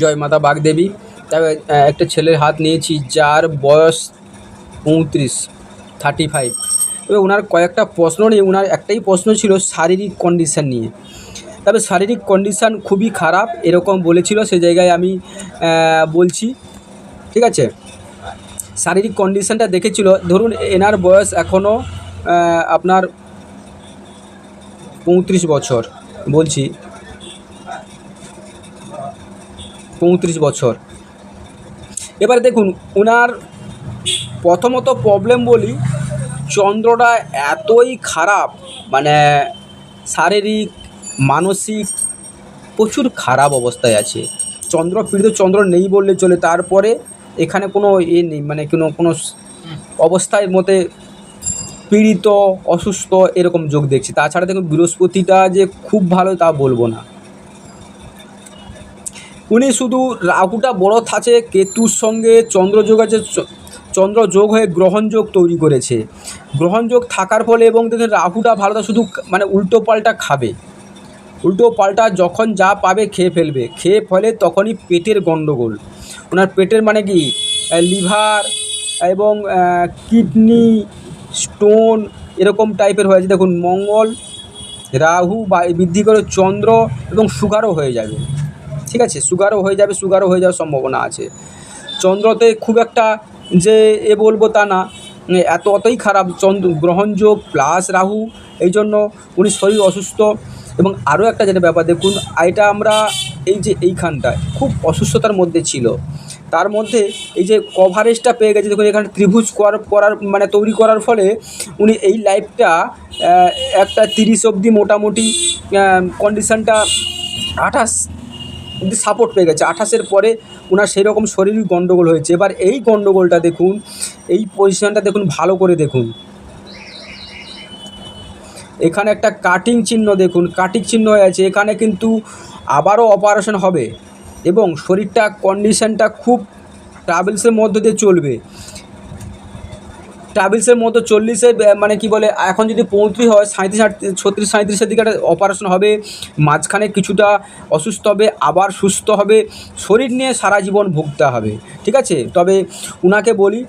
জয় মাতা বাগদেবী। তবে একটা ছেলের হাত নিয়েছি, যার বয়স উনত্রিশ থার্টি ফাইভ তবে ওনার কয়েকটা প্রশ্ন নিয়ে, ওনার একটাই প্রশ্ন ছিল শারীরিক কন্ডিশান নিয়ে। তবে শারীরিক কন্ডিশান খুবই খারাপ, এরকম বলেছিল, সে জায়গায় আমি বলছি। ঠিক আছে? শারীরিক কন্ডিশানটা দেখেছিল, ধরুন এনার বয়স এখনও আপনার পঁয়ত্রিশ বছর, বলছি। পঁয়ত্রিশ বছর। এবার দেখুন ওনার প্রথমত প্রবলেম বলি, চন্দ্রটা এতই খারাপ মানে শারীরিক, মানসিক প্রচুর খারাপ অবস্থায় আছে। চন্দ্র, পীড়িত চন্দ্র নেই বললে চলে, তারপরে এখানে কোনো এ নেই মানে কোনো কোনো অবস্থায় মতে পীড়িত, অসুস্থ, এরকম যোগ দেখছি। তাছাড়া দেখুন, বৃহস্পতিটা যে খুব ভালো তা বলব না। উনি শুধু রাহুটা বড় আছে কেতুর সঙ্গে চন্দ্রযোগ আছে, চ- চন্দ্রযোগ হয়ে গ্রহণযোগ তৈরি করেছে। গ্রহণযোগ থাকার ফলে এবং দেখুন রাহুটা ভালোটা শুধু মানে উল্টো পাল্টা খাবে। উল্টো পাল্টা যখন যা পাবে খেয়ে ফেলবে। খেয়ে ফেলে তখনই পেটের গণ্ডগোল ওনার পেটের মানে কি? লিভার এবং কিডনি, স্টোন এরকম টাইপের হয়েছে দেখুন, মঙ্গল, রাহু বা বৃদ্ধি করে চন্দ্র এবং সুগারও হয়ে যাবে। ঠিক আছে সুগারও হয়ে যাবে সুগারও হয়ে যাওয়ার সম্ভাবনা আছে। চন্দ্রতে খুব একটা যে এ বলব তা না এত অতই খারাপ, চন্দ্র গ্রহণযোগ প্লাস রাহু, এই জন্য উনি শরীর অসুস্থ। এবং আরও একটা যেটা ব্যাপার, দেখুন, এটা আমরা এই যে এইখানটায় খুব অসুস্থতার মধ্যে ছিল। তার মধ্যে এই যে কভারেজটা পেয়ে গেছে, দেখুন, এখানে ত্রিভুজ করার মানে তৈরি করার ফলে উনি এই লাইফটা একটা তিরিশ অবধি মোটামুটি কন্ডিশনটা আঠাশ অব্দি সাপোর্ট পেয়ে গেছে। আঠাশের পরে ওনার সেই রকম শরীর গণ্ডগোল হয়েছে। এবার এই গণ্ডগোলটা দেখুন, এই পজিশনটা দেখুন, ভালো করে দেখুন। এখানে একটা কাটিং চিহ্ন দেখুন। কাটিং চিহ্ন হয়ে আছে। এখানে কিন্তু আবারও অপারেশন হবে এবং শরীরটা কন্ডিশনটা খুব ট্রাভেলসের মধ্য দিয়ে চলবে। ট্রাভেলসের মতো চল্লিশে মানে কি বলে, এখন যদি পঁয়ত্রিশ হয় সাঁত্রিশ ছত্রিশ সাঁত্রিশের দিকে একটা অপারেশন হবে, মাঝখানে কিছুটা অসুস্থ হবে, আবার সুস্থ হবে, শরীর নিয়ে সারা জীবন ভুগতে হবে, ঠিক আছে? তবে উনাকে বলি,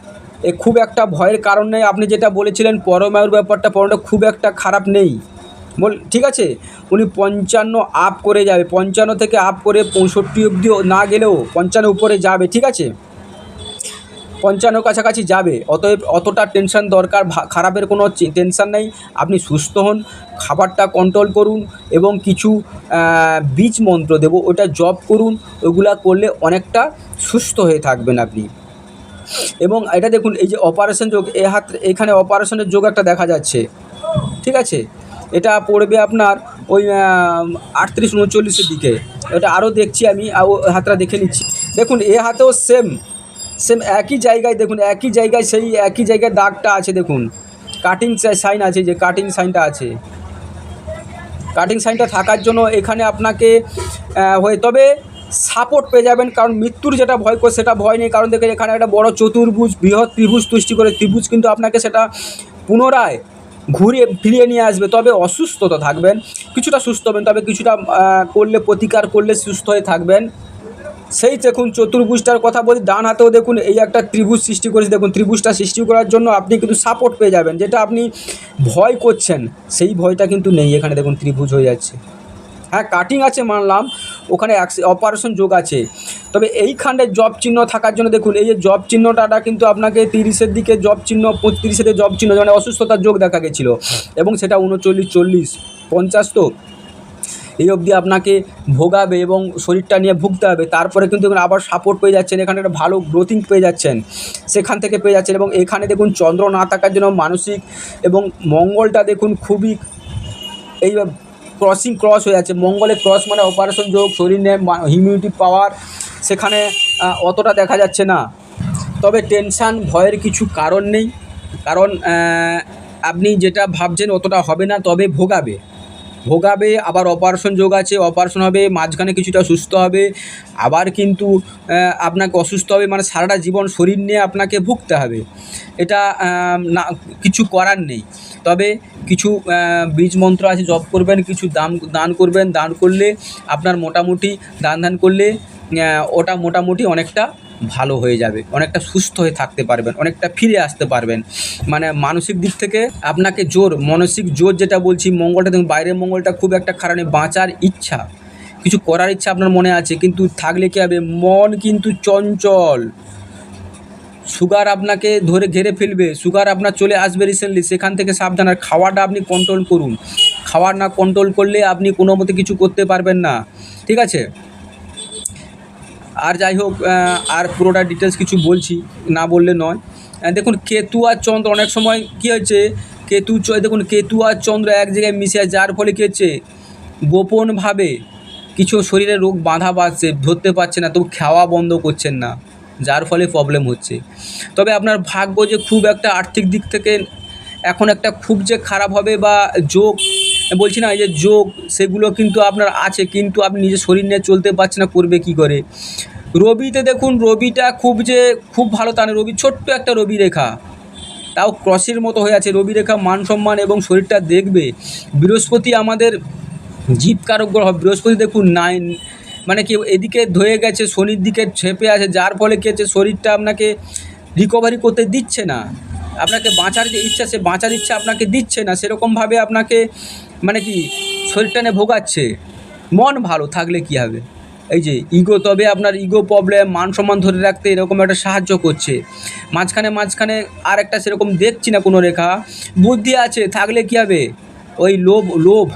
এ, খুব একটা ভয়ের কারণ নেই। আপনি যেটা বলেছিলেন পরমায়ুর ব্যাপারটা পরমাটা খুব একটা খারাপ নেই। বল, ঠিক আছে? উনি পঞ্চান্ন আপ করে যাবে, পঞ্চান্ন থেকে আপ করে পঁয়ষট্টি অবধি না গেলেও পঞ্চান্ন উপরে যাবে, ঠিক আছে? পঞ্চান্ন কাছাকাছি যাবে, অতএব অতটা টেনশন দরকার খারাপের কোনো টেনশন নেই। আপনি সুস্থ হন, খাবারটা কন্ট্রোল করুন এবং কিছু বীজ মন্ত্র দেবো, ওটা জব করুন, ওগুলা করলে অনেকটা সুস্থ হয়ে থাকবেন আপনি। এবং এটা দেখুন, এই যে অপারেশন যোগ, এ হাত, এখানে অপারেশনের যোগ একটা দেখা যাচ্ছে। ঠিক আছে? এটা পড়বে আপনার ওই আটত্রিশ, উনচল্লিশের দিকে। এটা আরও দেখছি আমি হাতটা দেখে নিচ্ছি। দেখুন, এ হাতেও সেম সেম একই জায়গায় দেখুন, একই জায়গায় সেই একই জায়গায় দাগটা আছে দেখুন। কাটিং সাইন আছে যে কাটিং সাইনটা আছে। কাটিং সাইনটা থাকার জন্য এখানে আপনাকে হয়ে তবে সাপোর্ট পেয়ে যাবেন, কারণ মৃত্যুর যেটা ভয় করে সেটা ভয় নেই। কারণ দেখে এখানে একটা বড় চতুর্ভুজ, বৃহৎ ত্রিভুজ সৃষ্টি করে ত্রিভুজ কিন্তু আপনাকে সেটা পুনরায় ঘুরিয়ে ফিরিয়ে নিয়ে আসবে। তবে অসুস্থতা থাকবেন, কিছুটা সুস্থ হবেন। তবে কিছুটা করলে প্রতিকার করলে সুস্থ হয়ে থাকবেন। সেই দেখুন চতুর্ভুজটার কথা বলি ডান হাতেও দেখুন এই একটা ত্রিভুজ সৃষ্টি করেছে। দেখুন ত্রিভুজটা সৃষ্টি করার জন্য আপনি কিন্তু সাপোর্ট পেয়ে যাবেন যেটা আপনি ভয় করছেন। সেই ভয়টা কিন্তু নেই এখানে দেখুন ত্রিভুজ হয়ে যাচ্ছে। হ্যাঁ কাটিং আছে মানলাম ওখানে অপারেশন যোগ আছে। তবে এইখানে জব চিহ্ন থাকার জন্য দেখুন এই যে জব চিহ্নটা কিন্তু আপনাকে তিরিশের দিকে জব চিহ্ন পঁয়ত্রিশের জব চিহ্ন মানে অসুস্থতার যোগ দেখা গেছিল। এবং সেটা উনচল্লিশ চল্লিশ পঞ্চাশ তো। এই অবধি আপনাকে ভোগাবে এবং শরীরটা নিয়ে ভুগতে হবে। তারপরে কিন্তু আবার সাপোর্ট পেয়ে যাচ্ছেন, এখানে একটা ভালো গ্রোথিং পেয়ে যাচ্ছেন। সেখান থেকে পেয়ে যাচ্ছেন এবং এখানে দেখুন চন্দ্র না থাকার জন্য মানসিক এবং মঙ্গলটা দেখুন খুবই এই ক্রসিং ক্রস হয়ে যাচ্ছে। মঙ্গলে ক্রস মানে অপারেশন যোগ, শরীর নিয়ে হিমিউনিটি পাওয়ার সেখানে অতটা দেখা যাচ্ছে না। তবে টেনশান ভয়ের কিছু কারণ নেই। কারণ আপনি যেটা ভাবছেন অতটা হবে না, তবে ভোগাবে। ভোগাবে, আবার অপারেশন যোগ আছে অপারেশন হবে, মাঝখানে কিছুটা সুস্থ হবে, আবার কিন্তু আপনাকে অসুস্থ হবে মানে সারাটা জীবন শরীর নিয়ে আপনাকে ভুগতে হবে। এটা না, কিছু করার নেই। তবে কিছু বীজ মন্ত্র আছে, জপ করবেন, কিছু দান দান করবেন, দান করলে আপনার মোটামুটি, দান ধান করলে ওটা মোটামুটি অনেকটা ভালো হয়ে যাবে, অনেকটা সুস্থ হয়ে থাকতে পারবেন, অনেকটা ফিরে আসতে পারবেন। মানে মানসিক দিক থেকে আপনাকে জোর, মানসিক জোর যেটা বলছি, মঙ্গলটা দেখুন, বাইরের মঙ্গলটা খুব একটা নেই বাঁচার ইচ্ছা। কিছু করার ইচ্ছা আপনার মনে আছে, কিন্তু থাকলে কী হবে? মন কিন্তু চঞ্চল। সুগার আপনাকে ধরে ঘেরে ফেলবে, সুগার আপনার চলে আসবে রিসেন্টলি সেখান থেকে সাবধান। আর খাওয়াটা আপনি কন্ট্রোল করুন। খাওয়ার না কন্ট্রোল করলে আপনি কোনো মতে কিছু করতে পারবেন না। ঠিক আছে? আর যাই হোক আর পুরোটা ডিটেলস কিছু বলছি, না বললে নয়। দেখুন, কেতু আর চন্দ্র অনেক সময় কী হচ্ছে কেতু দেখুন, কেতু আর চন্দ্র এক জায়গায় মিশে যার ফলে কী হচ্ছে, গোপনভাবে কিছু শরীরে রোগ বাঁধা বাঁধছে, ধরতে পারছে না, তবু খাওয়া বন্ধ করছেন না, যার ফলে প্রবলেম হচ্ছে। তবে আপনার ভাগ্য যে খুব একটা আর্থিক দিক থেকে এখন একটা খুব যে খারাপ হবে বা যোগ বলছি না, এই যে যোগ, সেগুলো কিন্তু আপনার আছে, কিন্তু আপনি নিজের শরীর নিয়ে চলতে পারছেন না, করবে কি করে? রবিতে দেখুন, রবিটা খুব যে, খুব ভালো তা রবি ছোট্ট একটা রবি রেখা। তাও ক্রসের মতো হয়ে আছে, রবি রেখা মান সম্মান এবং শরীরটা দেখবে। বৃহস্পতি আমাদের জীবকারক গ্রহ, বৃহস্পতি দেখুন নাইন মানে কি এদিকে ধয়ে গেছে, শনির দিকে ছেপে আছে, যার ফলে কী হচ্ছে, শরীরটা আপনাকে রিকভারি করতে দিচ্ছে না। আপনাকে বাঁচার যে ইচ্ছা, সে বাঁচার ইচ্ছা আপনাকে দিচ্ছে না, সেরকমভাবে আপনাকে মানে কি, শরীরটা নিয়ে ভোগাচ্ছে। মন ভালো থাকলে কি হবে? এই যে ইগো তবে আপনার ইগো প্রবলেম মান সম্মান ধরে রাখতে এরকম একটা সাহায্য করছে। মাঝখানে মাঝখানে আর একটা সেরকম দেখছি না কোনো রেখা। বুদ্ধি আছে, থাকলে কি হবে? ওই লোভ লোভ।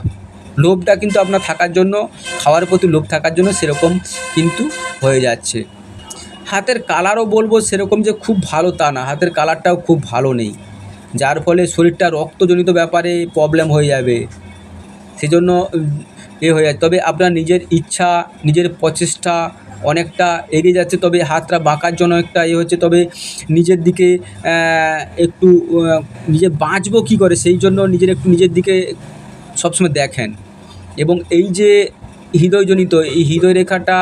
লোভটা কিন্তু আপনার থাকার জন্য, খাওয়ার প্রতি লোভ থাকার জন্য সেরকম কিন্তু হয়ে যাচ্ছে। হাতের কালারও বলব সেরকম যে খুব ভালো তা না, হাতের কালারটাও খুব ভালো নেই। যার ফলে শরীরটা রক্তজনিত ব্যাপারে প্রবলেম হয়ে যাবে। সেজন্য, এ হয়ে যায়। তবে আপনার নিজের ইচ্ছা, নিজের প্রচেষ্টা অনেকটা এগিয়ে যাচ্ছে, তবে হাতটা বাঁকার জন্য একটা এ হচ্ছে। তবে নিজের দিকে একটু নিজে বাঁচবো কী করে, সেই জন্য নিজের একটু নিজের দিকে সবসময় দেখেন। এবং এই যে হৃদয়জনিত, এই হৃদয় রেখাটা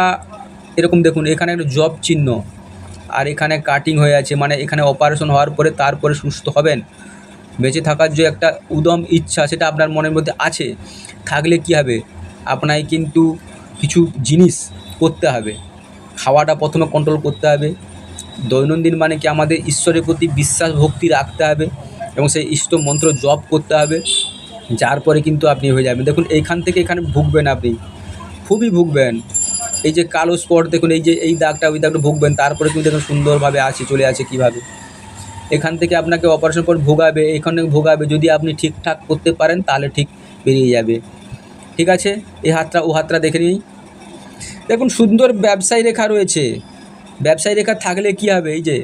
এরকম দেখুন, এখানে একটা জব চিহ্ন, আর এখানে কাটিং হয়ে আছে মানে এখানে অপারেশন হওয়ার পরে তারপরে সুস্থ হবেন। বেঁচে থাকার যে একটা উদম ইচ্ছা সেটা আপনার মনের মধ্যে আছে, থাকলে কি হবে? আপনাকে কিন্তু কিছু জিনিস করতে হবে। খাওয়াটা প্রথমে কন্ট্রোল করতে হবে। দৈনন্দিন মানে কি আমাদের ঈশ্বরের প্রতি বিশ্বাস, ভক্তি রাখতে হবে এবং সেই ইষ্ট মন্ত্র জপ করতে হবে। যার পরে কিন্তু আপনি হয়ে যাবেন। দেখুন, এইখান থেকে এখানে ভুগবেন আপনি। খুবই ভুগবেন। এই যে কালো স্পট, দেখুন, এই যে এই দাগটা, ওই দাগটা ভুগবেন। তারপরে কিন্তু দেখুন সুন্দরভাবে আছে, চলে আছে কীভাবে। এখান থেকে আপনাকে অপারেশন পর ভোগাবে, এখানে ভোগাবে, যদি আপনি ঠিকঠাক করতে পারেন তাহলে ঠিক বেরিয়ে যাবে। ঠিক আছে? এই হাতটা, ও হাতটা দেখে নিই দেখুন, সুন্দর ব্যবসায়ী রেখা রয়েছে। ব্যবসায়ী রেখা থাকলে কি হবে? এই যে,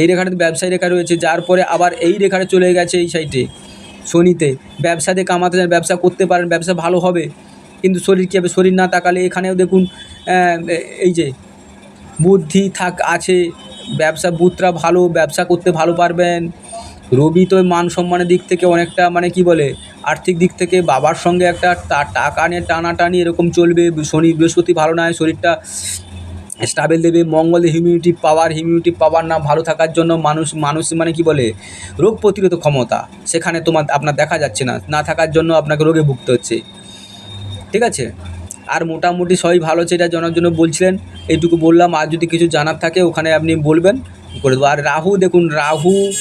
এই রেখাটাতে ব্যবসায়ী রেখা রয়েছে, যার পরে আবার এই রেখাটা চলে গেছে এই সাইডে শনিতে। ব্যবসাতে কামাতে যান ব্যবসা করতে পারেন, ব্যবসা ভালো হবে। কিন্তু শরীর কী হবে? শরীর না তাকালে এখানেও দেখুন এই যে, বুদ্ধি থাক, আছে। ব্যবসা বুথটা ভালো, ব্যবসা করতে ভালো পারবেন। রবি তো মান সম্মানের দিক থেকে অনেকটা মানে কি বলে, আর্থিক দিক থেকে বাবার সঙ্গে একটা টাকা নিয়ে টানাটানি এরকম চলবে। শনি, বৃহস্পতি ভালো নয়, শরীরটা স্টাবেল দেবে। মঙ্গলে হিউমিউনিটি পাওয়ার হিউমিউনিটি পাওয়ার না ভালো থাকার জন্য মানুষ মানুষ মানে কি বলে, রোগ প্রতিরোধ ক্ষমতা, সেখানে তোমার, আপনার দেখা যাচ্ছে না। না থাকার জন্য আপনাকে রোগে ভুগতে হচ্ছে। ঠিক আছে? আর মোটামুটি সবাই ভালো আছে, এটা জানার জন্য বলছিলেন। এইটুকু বললাম, আর যদি কিছু জানার থাকে, ওখানে আপনি বলবেন, করে দেবো। আর রাহু, দেখুন, রাহু,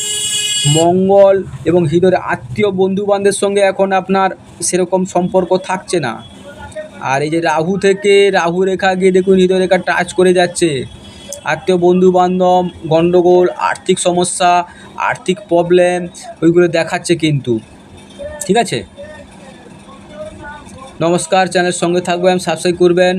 মঙ্গল এবং হৃদয়ের আত্মীয় বন্ধুবান্ধবের সঙ্গে এখন আপনার সেরকম সম্পর্ক থাকছে না। আর এই যে রাহু থেকে, রাহু রেখা গিয়ে দেখুন, হৃদয় রেখা টাচ করে যাচ্ছে। আত্মীয় বন্ধু বান্ধব গণ্ডগোল আর্থিক সমস্যা, আর্থিক প্রবলেম ওইগুলো দেখাচ্ছে কিন্তু। ঠিক আছে? নমস্কার চ্যানেলের সঙ্গে থাকবেন সাবস্ক্রাইব করবেন।